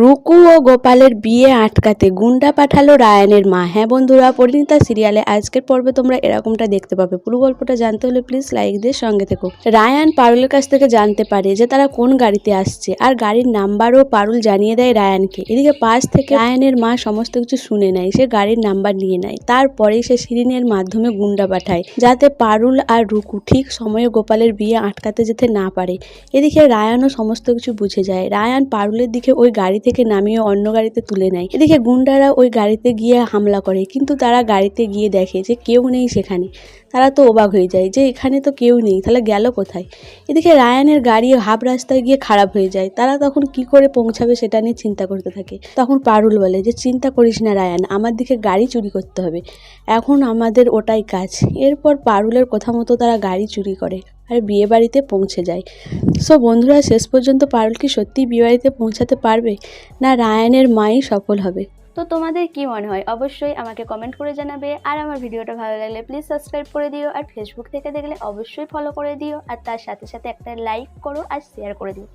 রুকু ও গোপালের বিয়ে আটকাতে গুন্ডা পাঠালো রায়ানের মা। হ্যাঁ বন্ধুরা, পরিণীতা সিরিয়ালে আজকের পর্বে তোমরা এরকমটা দেখতে পাবে। পুরো গল্পটা জানতে হলে প্লিজ লাইক দিয়ে সঙ্গে থেকো। রায়ান পারুলের কাছ থেকে জানতে পারে যে তারা কোন গাড়িতে আসছে আর গাড়ির নাম্বারও পারুল জানিয়ে দেয় রায়ানকে। এদিকে পাশ থেকে রায়ানের মা সমস্ত কিছু শুনে নেয়, সে গাড়ির নাম্বার নিয়ে নেয়। তারপরেই সে সিরিনের মাধ্যমে গুন্ডা পাঠায়, যাতে পারুল আর রুকু ঠিক সময়ে গোপালের বিয়ে আটকাতে যেতে না পারে। এদিকে রায়ানও সমস্ত কিছু বুঝে যায়। রায়ান পারুলের দিকে ওই গাড়ি থেকে নামিয়ে অন্য গাড়িতে তুলে নেয়। এদিকে গুন্ডারা ওই গাড়িতে গিয়ে হামলা করে, কিন্তু তারা গাড়িতে গিয়ে দেখে যে কেউ নেই সেখানে। তারা তো অবাক হয়ে যায় যে এখানে তো কেউ নেই, তাহলে গেল কোথায়? এদিকে রায়ানের গাড়ি হাফ রাস্তায় গিয়ে খারাপ হয়ে যায়। তারা তখন কি করে পৌঁছাবে সেটা নিয়ে চিন্তা করতে থাকে। তখন পারুল বলে যে, চিন্তা করিস না রায়ান, আমার দিকে গাড়ি চুরি করতে হবে। এখন আমাদের ওটাই কাজ। এরপর পারুলের কথা মতো তারা গাড়ি চুরি করে। আর বিয়ে বাড়িতে পৌঁছে যায়। সো বন্ধুরা, শেষ পর্যন্ত পারুল কি সত্যিই বিয়ে বাড়িতে পৌঁছাতে পারবে? না রায়ানের মাই সফল হবে? তো তোমাদের কি মনে হয়? অবশ্যই আমাকে কমেন্ট করে জানাবে। আর আমার ভিডিওটা ভালো লাগলে প্লিজ সাবস্ক্রাইব করে দিও। আর ফেসবুক থেকে দেখলে অবশ্যই ফলো করে দিও। আর তার সাথে সাথে একটা লাইক করো আর শেয়ার করে দিও।